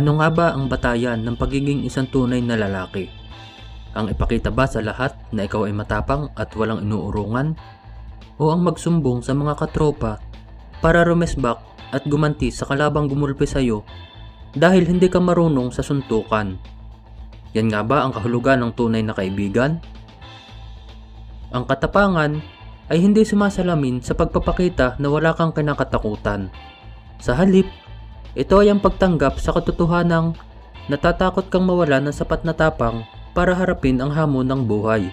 Ano nga ba ang batayan ng pagiging isang tunay na lalaki? Ang ipakita ba sa lahat na ikaw ay matapang at walang inuurungan? O ang magsumbong sa mga katropa para rumesbak at gumanti sa kalabang gumulpi sa iyo dahil hindi ka marunong sa suntukan? Yan nga ba ang kahulugan ng tunay na kaibigan? Ang katapangan ay hindi sumasalamin sa pagpapakita na wala kang kinakatakutan. Sa halip, ito ay ang pagtanggap sa katotohanang natatakot kang mawala ng sapat na tapang para harapin ang hamon ng buhay.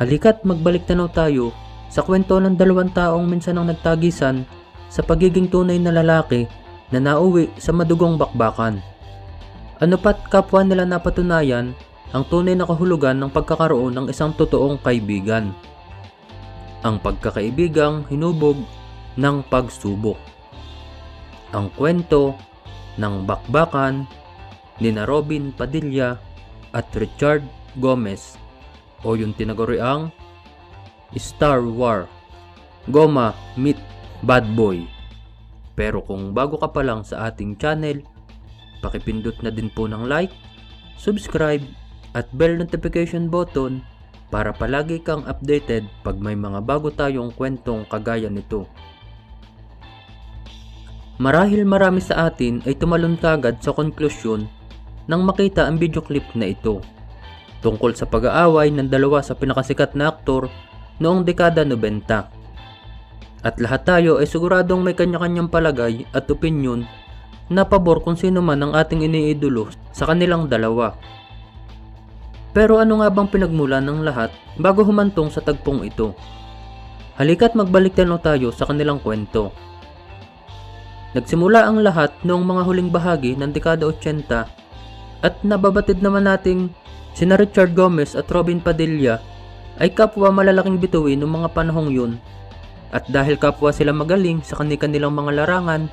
Halika't magbalik tanaw tayo sa kwento ng dalawang taong minsan ang nagtagisan sa pagiging tunay na lalaki na nauwi sa madugong bakbakan. Ano pat kapwa nila napatunayan ang tunay na kahulugan ng pagkakaroon ng isang totoong kaibigan. Ang pagkakaibigang hinubog ng pagsubok. Ang kwento ng bakbakan ni na Robin Padilla at Richard Gomez o yung tinaguriang Star War Goma Meet Bad Boy. Pero kung bago ka pa lang sa ating channel, pakipindot na din po ng like, subscribe at bell notification button para palagi kang updated pag may mga bago tayong kwentong kagaya nito. Marahil marami sa atin ay tumalon kagad sa konklusyon nang makita ang video clip na ito tungkol sa pag-aaway ng dalawa sa pinakasikat na aktor noong dekada 90. At lahat tayo ay siguradong may kanya-kanyang palagay at opinyon na pabor kung sino man ang ating iniidolo sa kanilang dalawa. Pero ano nga bang pinagmulan ng lahat bago humantong sa tagpong ito? Halika't magbalik tanaw tayo sa kanilang kwento. Nagsimula ang lahat noong mga huling bahagi ng dekada 80 at nababatid naman nating sina Richard Gomez at Robin Padilla ay kapwa malalaking bituin noong mga panahong yun at dahil kapwa sila magaling sa kanilang mga larangan,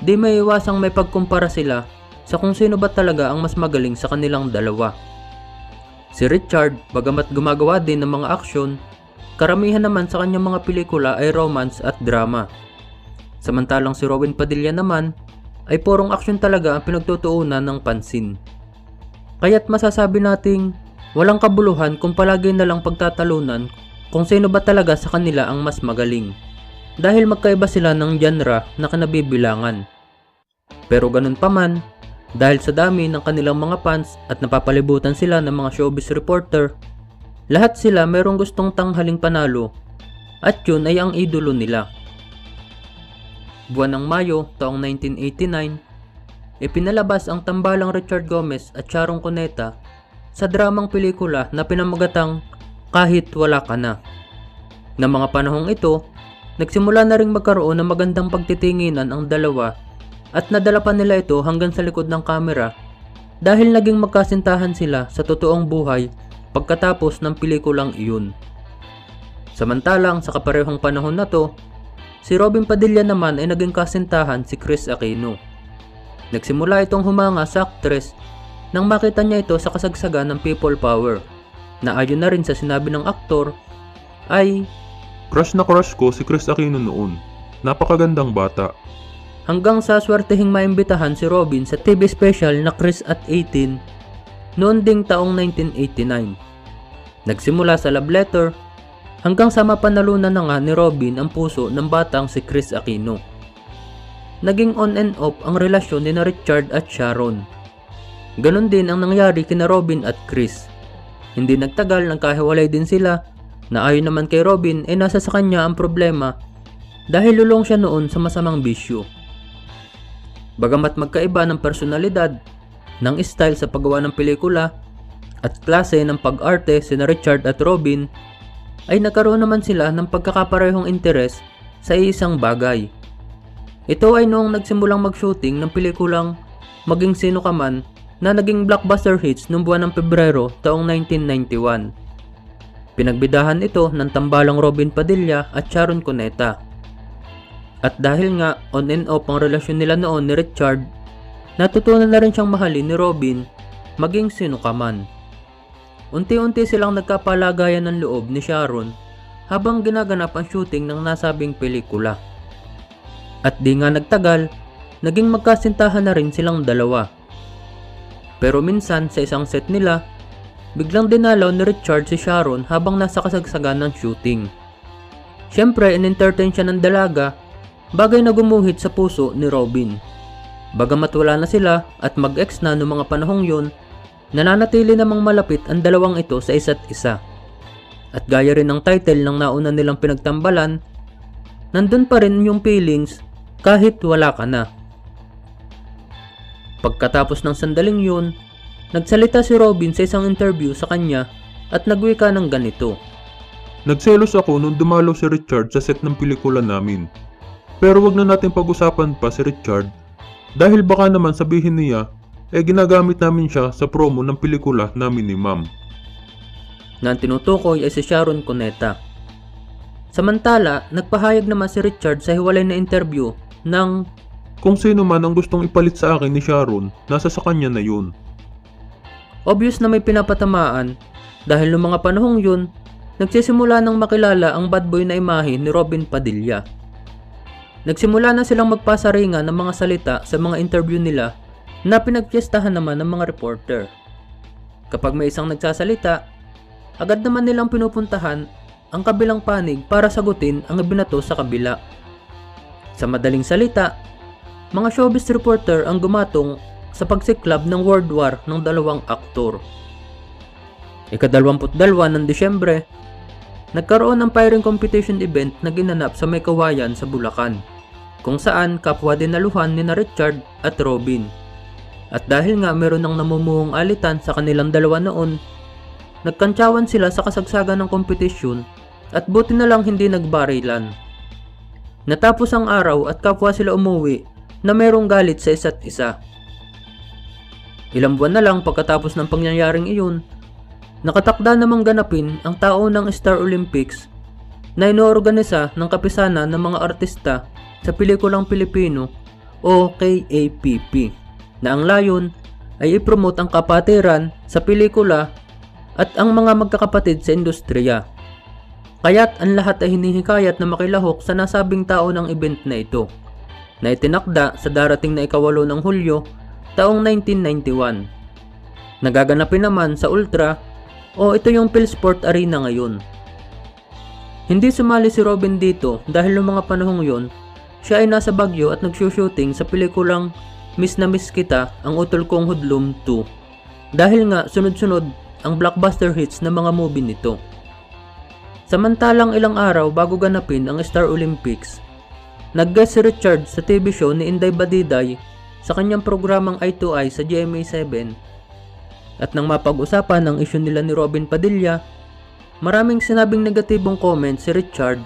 di may iwasang may pagkumpara sila sa kung sino ba talaga ang mas magaling sa kanilang dalawa. Si Richard, bagamat gumagawa din ng mga aksyon, karamihan naman sa kanyang mga pelikula ay romance at drama. Samantalang si Robin Padilla naman ay purong aksyon talaga ang pinagtutuunan ng pansin. Kaya't masasabi nating walang kabuluhan kung palagi na lang pagtatalunan kung sino ba talaga sa kanila ang mas magaling. Dahil magkaiba sila ng genre na kanabibilangan. Pero ganun pa man, dahil sa dami ng kanilang mga fans at napapalibutan sila ng mga showbiz reporter, lahat sila mayroong gustong tanghaling panalo at yun ay ang idolo nila. Buwan ng Mayo taong 1989, ipinalabas ang tambalang Richard Gomez at Sharon Cuneta sa dramang pelikula na pinamagatang Kahit Wala Ka Na. Na mga panahong ito, nagsimula na ring magkaroon ng magandang pagtitinginan ang dalawa at nadala pa nila ito hanggang sa likod ng kamera dahil naging magkasintahan sila sa totoong buhay pagkatapos ng pelikulang iyon. Samantalang sa kaparehong panahon na to, Si Robin Padilla naman ay naging kasintahan si Chris Aquino. Nagsimula itong humanga sa actress nang makita niya ito sa kasagsagan ng people power na ayon na rin sa sinabi ng aktor ay Crush na crush ko si Chris Aquino noon. Napakagandang bata. hanggang sa swertehing maimbitahan si Robin sa TV special na Chris at 18 noon ding taong 1989. Nagsimula sa love letter hanggang sa mapanalunan na nga ni Robin ang puso ng batang si Chris Aquino. Naging on and off ang relasyon ni na Richard at Sharon. Ganon din ang nangyari kina Robin at Chris. Hindi nagtagal nang kahiwalay din sila na ayon naman kay Robin ay nasa sa kanya ang problema dahil lulong siya noon sa masamang bisyo. Bagamat magkaiba ng personalidad, ng style sa paggawa ng pelikula, at klase ng pag-arte sina Richard at Robin, ay nagkaroon naman sila ng pagkakaparehong interes sa isang bagay. Ito ay noong nagsimulang mag-shooting ng pelikulang Maging Sino Ka Man na naging blockbuster hits noong buwan ng Pebrero taong 1991. Pinagbidahan ito ng tambalang Robin Padilla at Sharon Cuneta. At dahil nga on and off ang relasyon nila noon ni Richard, natutunan na rin siyang mahalin ni Robin maging sino ka man. Unti-unti silang nagkapalagayan ng loob ni Sharon habang ginaganap ang shooting ng nasabing pelikula. At di nga nagtagal, naging magkasintahan na rin silang dalawa. Pero minsan sa isang set nila, biglang dinalaw ni Richard si Sharon habang nasa kasagsagan ng shooting. Siyempre, in-entertain siya ng dalaga, bagay na gumuhit sa puso ni Robin. Bagamat wala na sila at mag-ex na noong mga panahong yun, nananatili namang malapit ang dalawang ito sa isa't isa. At gaya rin ng title ng nauna nilang pinagtambalan, nandun pa rin yung feelings kahit wala ka na. Pagkatapos ng sandaling yun, nagsalita si Robin sa isang interview sa kanya at nagwika ng ganito. Nagselos ako nung dumalaw si Richard sa set ng pelikula namin. Pero wag na natin pag-usapan pa si Richard dahil baka naman sabihin niya eh ginagamit namin siya sa promo ng pelikula namin ni Ma'am. na ang tinutukoy ay si Sharon Cuneta. Samantala, nagpahayag naman si Richard sa hiwalay na interview ng Kung sino man ang gustong ipalit sa akin ni Sharon, nasa sa kanya na yun. obvious na may pinapatamaan dahil noong mga panahong yun, nagsisimula ng makilala ang bad boy na imahe ni Robin Padilla. Nagsimula na silang magpasaringan ng mga salita sa mga interview nila na pinagpiestahan naman ng mga reporter. Kapag may isang nagsasalita, agad naman nilang pinupuntahan ang kabilang panig para sagutin ang ibinato sa kabila. Sa madaling salita, mga showbiz reporter ang gumatong sa pagsiklab ng World War ng dalawang aktor. Ikadalawamput dalawa ng Disyembre, nagkaroon ng firing competition event na ginanap sa May Kawayan sa Bulacan, kung saan kapwa dinaluhan ni na Richard at Robin. At dahil nga meron ng namumuhong alitan sa kanilang dalawa noon, nagkantsawan sila sa kasagsagan ng kompetisyon at buti na lang hindi nagbarilan. Natapos ang araw at kapwa sila umuwi na merong galit sa isa't isa. Ilang buwan na lang pagkatapos ng pangyayaring iyon, nakatakda namang ganapin ang tao ng Star Olympics na inoorganisa ng kapisana ng mga artista sa pelikulang Pilipino o KAPP na ang layon ay ipromote ang kapatiran sa pelikula at ang mga magkakapatid sa industriya. Kaya't ang lahat ay hinihikayat na makilahok sa nasabing tao ng event na ito, na itinakda sa darating na ikawalo ng Hulyo taong 1991. Nagaganapin naman sa Ultra o ito yung Philsport Arena ngayon. Hindi sumali si Robin dito dahil noong mga panahong yon, siya ay nasa Baguio at nagsushooting sa pelikulang Miss na Miss Kita ang Utol Kong Hudlum 2 dahil nga sunod-sunod ang blockbuster hits ng mga movie nito. Samantalang ilang araw bago ganapin ang Star Olympics, nag-guest si Richard sa TV show ni Inday Badiday sa kanyang programang Eye to Eye sa GMA7 at nang mapag-usapan ang isyu nila ni Robin Padilla, maraming sinabing negatibong comment si Richard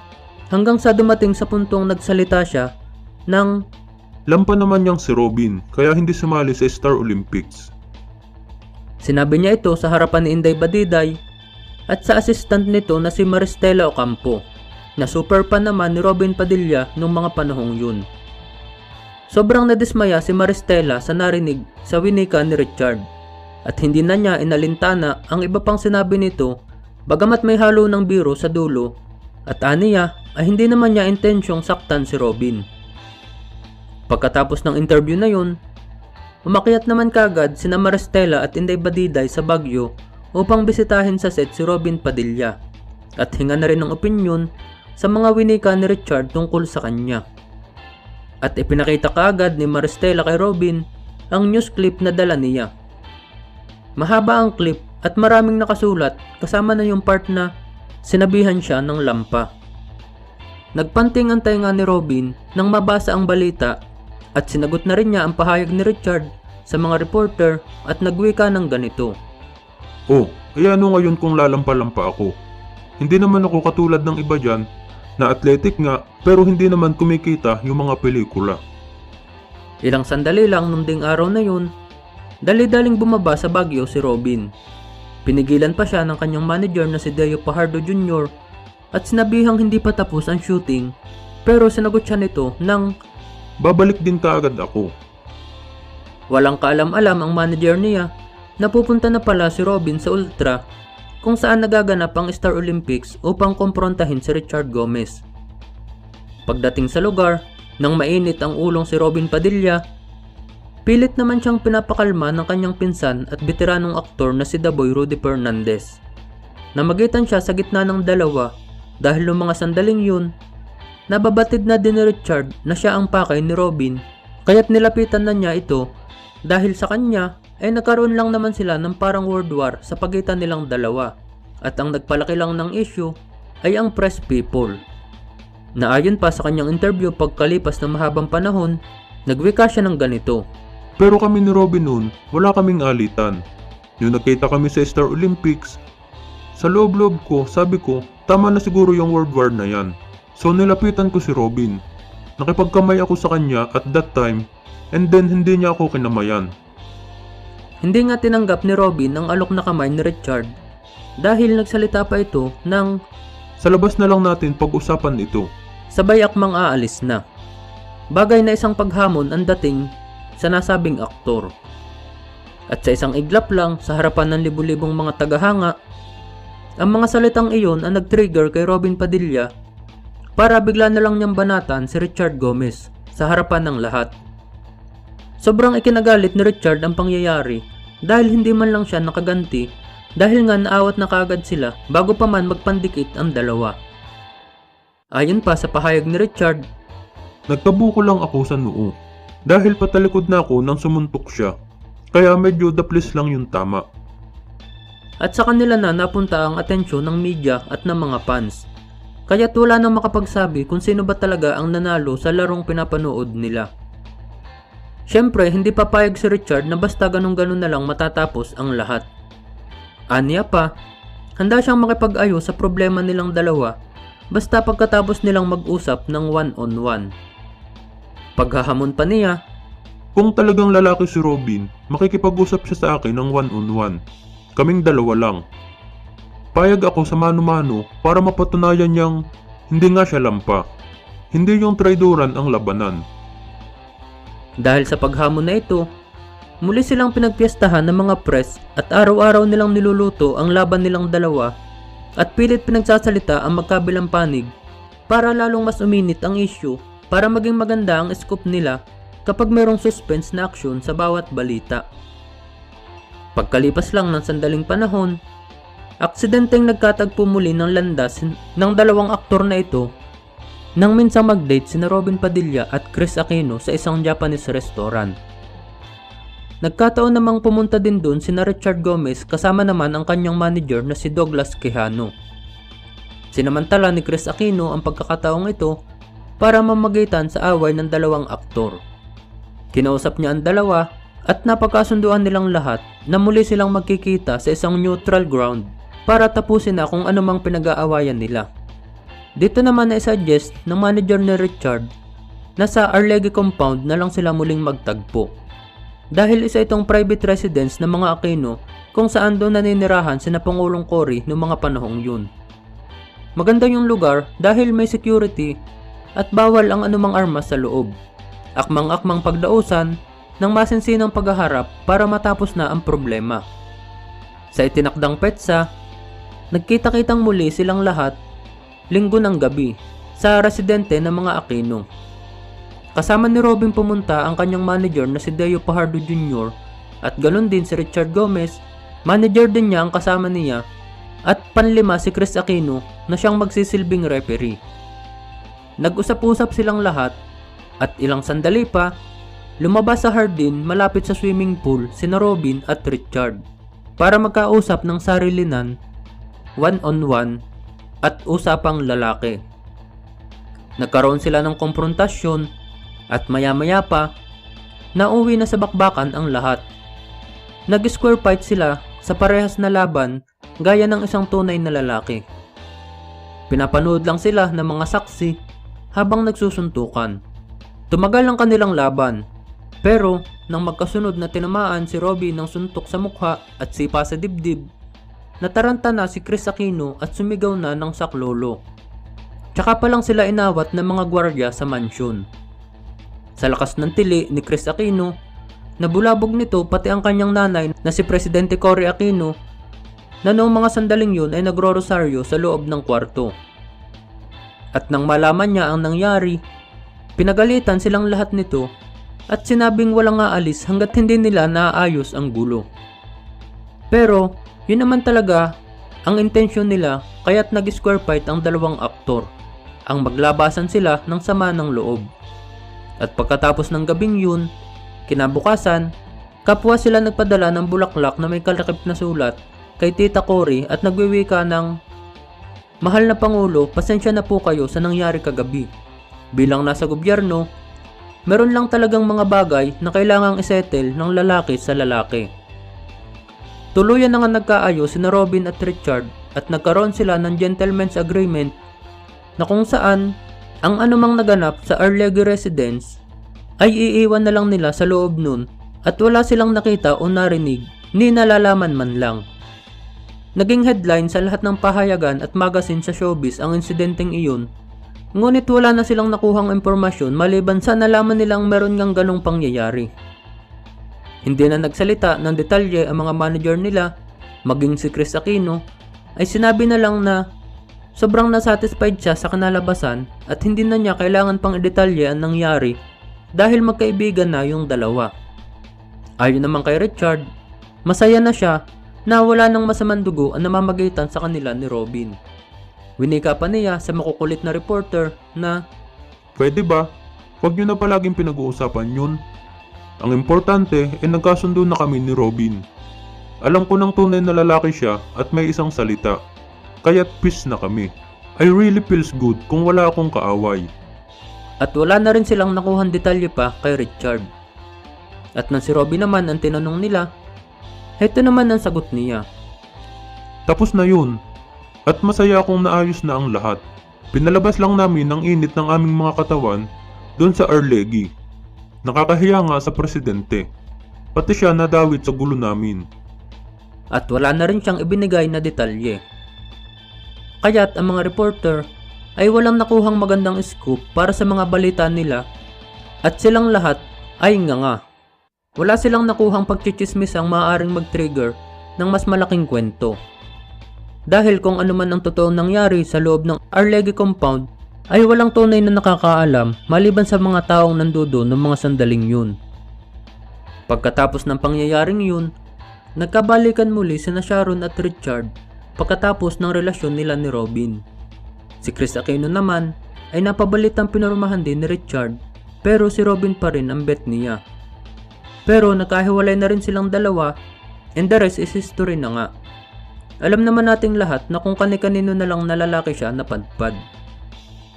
hanggang sa dumating sa puntong nagsalita siya ng Lampa naman niyang si Robin, kaya hindi sumali sa Star Olympics. Sinabi niya ito sa harapan ni Inday Badiday at sa assistant nito na si Maristela Ocampo na super pa naman ni Robin Padilla nung mga panahong yun. Sobrang nadismaya si Maristela sa narinig sa winika ni Richard at hindi na niya inalintana ang iba pang sinabi nito bagamat may halo ng biro sa dulo at aniya ay hindi naman niya intensyong saktan si Robin. Pagkatapos ng interview na yun, Umakyat naman kagad sina Maristela at Inday Badiday sa Baguio upang bisitahin sa set si Robin Padilla at hinga na rin ng opinyon sa mga winika ni Richard tungkol sa kanya. At ipinakita kaagad ni Maristela kay Robin ang news clip na dala niya. Mahaba ang clip at maraming nakasulat kasama na yung part na sinabihan siya ng lampa. Nagpanting ang tainga ni Robin nang mabasa ang balita at sinagot na rin niya ang pahayag ni Richard sa mga reporter at nagwika ng ganito. Oh, kaya ano ngayon kung lalampa-lampa ako? Hindi naman ako katulad ng iba dyan na athletic nga pero hindi naman kumikita yung mga pelikula. Ilang sandali lang nung ding araw na yun, dali-daling bumaba sa Baguio si Robin. Pinigilan pa siya ng kanyang manager na si Deo Pajardo Jr. at sinabihang hindi pa tapos ang shooting pero sinagot siya nito ng Babalik din kaagad ako. Walang kaalam-alam ang manager niya na pupunta na pala si Robin sa Ultra kung saan nagaganap ang Star Olympics upang komprontahin si Richard Gomez. Pagdating sa lugar, Nang mainit ang ulong si Robin Padilla, pilit naman siyang pinapakalma ng kanyang pinsan at veteranong aktor na si Daboy Rudy Fernandez. Namagitan siya sa gitna ng dalawa dahil noong mga sandaling yun, nababatid na din ni Richard na siya ang pakay ni Robin kaya't nilapitan na niya ito dahil sa kanya ay nagkaroon lang naman sila ng parang world war sa pagitan nilang dalawa at ang nagpalaki lang ng issue ay ang press people. Naayon pa sa kanyang interview pagkalipas ng mahabang panahon, nagwika siya ng ganito. Pero kami ni Robin noon, wala kaming alitan. Yung nakita kami sa Star Olympics, sa loob-loob ko, sabi ko, tama na siguro yung World War na yan. So nilapitan ko si Robin. Nakipagkamay ako sa kanya at that time, and then hindi niya ako kinamayan. Hindi nga tinanggap ni Robin ang alok na kamay ni Richard dahil nagsalita pa ito ng Sa labas na lang natin pag-usapan ito. sabay akmang aalis na. Bagay na isang paghamon ang dating sa nasabing aktor. At sa isang iglap lang sa harapan ng libu-libong mga tagahanga, ang mga salitang iyon ang nag-trigger kay Robin Padilla para bigla na lang niyang banatan si Richard Gomez sa harapan ng lahat. Sobrang ikinagalit ni Richard ang pangyayari dahil hindi man lang siya nakaganti dahil nga naawat na kagad sila bago pa man magpandikit ang dalawa. Ayon pa sa pahayag ni Richard, Nagtabuko lang ako sa noo. Dahil patalikod na ako nang sumuntok siya. Kaya medyo daplis lang yung tama. at sa kanila na napunta ang atensyon ng media at ng mga fans. Kaya't wala nang makapagsabi kung sino ba talaga ang nanalo sa larong pinapanood nila. Siyempre, hindi papayag si Richard na basta ganun-ganun na lang matatapos ang lahat. Anya pa, handa siyang makipag-ayos sa problema nilang dalawa basta pagkatapos nilang mag-usap ng one-on-one. Paghahamon pa niya, Kung talagang lalaki si Robin, makikipag-usap siya sa akin ng one-on-one. Kaming dalawa lang. Payag ako sa mano-mano para mapatunayan niyang hindi nga siya lampa. Hindi yung traidoran ang labanan. Dahil sa paghamon na ito, muli silang pinagpiestahan ng mga press at araw-araw nilang niluluto ang laban nilang dalawa at pilit pinagsasalita ang magkabilang panig para lalong mas uminit ang issue para maging maganda ang scoop nila kapag mayroong suspense na aksyon sa bawat balita. Pagkalipas lang ng sandaling panahon, aksidenteng nagkatagpo muli ng landas ng dalawang aktor na ito nang minsang mag-date sina Robin Padilla at Chris Aquino sa isang Japanese restaurant. Nagkataon namang pumunta din dun sina Richard Gomez kasama naman ang kanyang manager na si Douglas Quijano. Sinamantala ni Chris Aquino ang pagkakataong ito para mamagitan sa away ng dalawang aktor. Kinausap niya ang dalawa at napagkasunduan nilang lahat na muli silang magkikita sa isang neutral ground para tapusin na kung anumang pinag-aawayan nila. Dito naman na suggest ng manager ni Richard na sa Arlegui compound na lang sila muling magtagpo. Dahil isa itong private residence ng mga Aquino kung saan doon naninirahan sina Pangulong Cory noong mga panahong yun. Maganda yung lugar dahil may security at bawal ang anumang armas sa loob. Akmang-akmang pagdausan ng masinsinang paghaharap para matapos na ang problema. Sa itinakdang petsa, nagkita-kitang muli silang lahat linggo ng gabi sa residente ng mga Aquino. Kasama ni Robin pumunta ang kanyang manager na si Deo Pajardo Jr. at galon din si Richard Gomez, manager din niya ang kasama niya at panlima si Chris Aquino na siyang magsisilbing referee. Nag-usap-usap silang lahat at ilang sandali pa, lumabas sa hardin malapit sa swimming pool sina Robin at Richard para magkausap ng sarilinan, one-on-one at usapang lalaki. Nagkaroon sila ng konfrontasyon at maya-maya pa, nauwi na sa bakbakan ang lahat. Nag-square fight sila sa parehas na laban gaya ng isang tunay na lalaki. Pinapanood lang sila ng mga saksi habang nagsusuntukan. Tumagal ang kanilang laban, pero nang magkasunod na tinamaan si Robbie ng suntok sa mukha at sipa sa dibdib, nataranta na si Chris Aquino at sumigaw na ng saklolo. Tsaka pa lang sila inawat ng mga gwardiya sa mansyon. Sa lakas ng tili ni Chris Aquino, nabulabog nito pati ang kanyang nanay na si Presidente Cory Aquino na noong mga sandaling yun ay nagro-rosaryo sa loob ng kwarto. At nang malaman niya ang nangyari, Pinagalitan silang lahat nito at sinabing walang aalis hanggat hindi nila naaayos ang gulo. Pero, yun naman talaga ang intensyon nila kaya't nag-square fight ang dalawang aktor. Ang maglabasan sila ng sama ng loob. At pagkatapos ng gabing yun, kinabukasan, kapwa sila nagpadala ng bulaklak na may kalakip na sulat kay Tita Cory at nagwiwika ng Mahal na Pangulo, pasensya na po kayo sa nangyari kagabi. Bilang nasa gobyerno, meron lang talagang mga bagay na kailangang isettle ng lalaki sa lalaki. Tuluyan na nga nagkaayos sina Robin at Richard at nagkaroon sila ng gentleman's agreement na kung saan ang anumang naganap sa Arlegi residence ay iiwan na lang nila sa loob nun at wala silang nakita o narinig ni nalalaman man lang. Naging headline sa lahat ng pahayagan at magazine sa showbiz ang insidenteng iyon. Ngunit wala na silang nakuhang impormasyon maliban sa nalaman nilang meron ngang ganong pangyayari. Hindi na nagsalita ng detalye ang mga manager nila, maging si Chris Aquino, ay sinabi na lang na sobrang nasatisfied siya sa kanalabasan at hindi na niya kailangan pang idetalye ang nangyari dahil magkaibigan na yung dalawa. Ayon naman kay Richard, masaya na siya na wala ng masamang dugo ang namamagitan sa kanila ni Robin. Winika pa niya sa makukulit na reporter na Pwede ba? Huwag nyo na palaging pinag-uusapan yun. Ang importante ay nagkasundo na kami ni Robin. Alam ko ng tunay na lalaki siya at may isang salita. Kaya't peace na kami. I really feels good kung wala akong kaaway. at wala na rin silang nakuhan detalye pa kay Richard. At nang si Robin naman ang tinanong nila, heto naman ang sagot niya. Tapos na yun. At masaya akong naayos na ang lahat. Pinalabas lang namin ang init ng aming mga katawan doon sa Arlegi. Nakakahiya nga sa presidente. Pati siya nadawit sa gulo namin. At wala na rin siyang ibinigay na detalye. Kaya't ang mga reporter ay walang nakuhang magandang scoop para sa mga balita nila at silang lahat ay nga nga. Wala silang nakuhang pagchichismis ang maaaring mag-trigger ng mas malaking kwento. Dahil kung ano man ang totoong nangyari sa loob ng Arlegi compound ay walang tunay na nakakaalam maliban sa mga taong nandoon ng mga sandaling yun. Pagkatapos ng pangyayaring yun, nagkabalikan muli sina Sharon at Richard pagkatapos ng relasyon nila ni Robin. Si Chris Aquino naman ay napabalitang pinurmahan din ni Richard pero si Robin pa rin ang bet niya. Pero nagkahiwalay na rin silang dalawa and the rest is history na nga. Alam naman nating lahat na kung kani-kanino na lang nalalaki siya napadpad.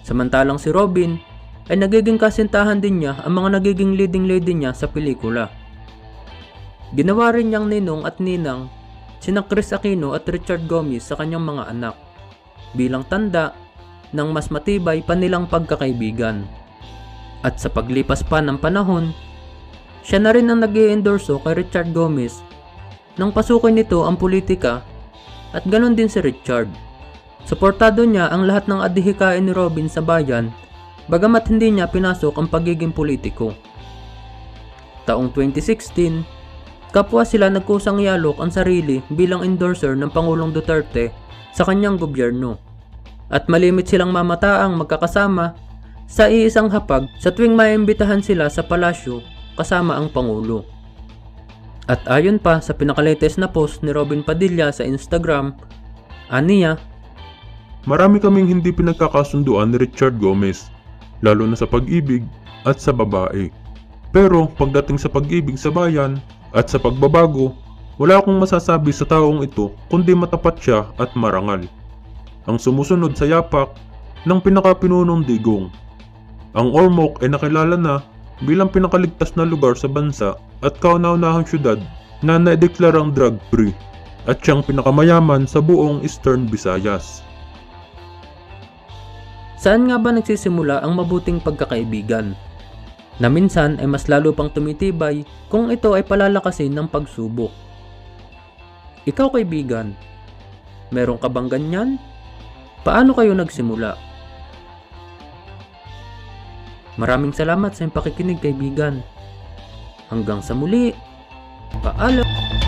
Samantalang si Robin ay nagiging kasintahan din niya ang mga nagiging leading lady niya sa pelikula. Ginawa rin niyang ninong at ninang sina Chris Aquino at Richard Gomez sa kanyang mga anak bilang tanda ng mas matibay pa nilang pagkakaibigan. At sa paglipas pa ng panahon, siya na rin ang nag endorso kay Richard Gomez nang pasukin nito ang politika at ganon din si Richard. Suportado niya ang lahat ng adhikain ni Robin sa bayan bagamat hindi niya pinasok ang pagiging politiko. Taong 2016, kapwa sila nagkusang yalok ang sarili bilang endorser ng Pangulong Duterte sa kanyang gobyerno. At malimit silang mamataang magkakasama sa iisang hapag sa tuwing maimbitahan sila sa palasyo kasama ang Pangulo. At ayon pa sa pinakalatest na post ni Robin Padilla sa Instagram, aniya, Marami kaming hindi pinagkakasunduan ni Richard Gomez, lalo na sa pag-ibig at sa babae. Pero pagdating sa pag-ibig sa bayan at sa pagbabago, wala akong masasabi sa taong ito kundi matapat siya at marangal. Ang sumusunod sa yapak ng pinakapinunong digong. Ang Ormoc ay nakilala na bilang pinakaligtas na lugar sa bansa at kauna-unahang syudad na naideklarang drug-free at siyang pinakamayaman sa buong Eastern Visayas. Saan nga ba nagsisimula ang mabuting pagkakaibigan? Na minsan ay mas lalo pang tumitibay kung ito ay palalakasin ng pagsubok. Ikaw kaibigan, meron ka bang ganyan? Paano kayo nagsimula? Maraming salamat sa iyong pakikinig kaibigan. Hanggang sa muli. Paalam.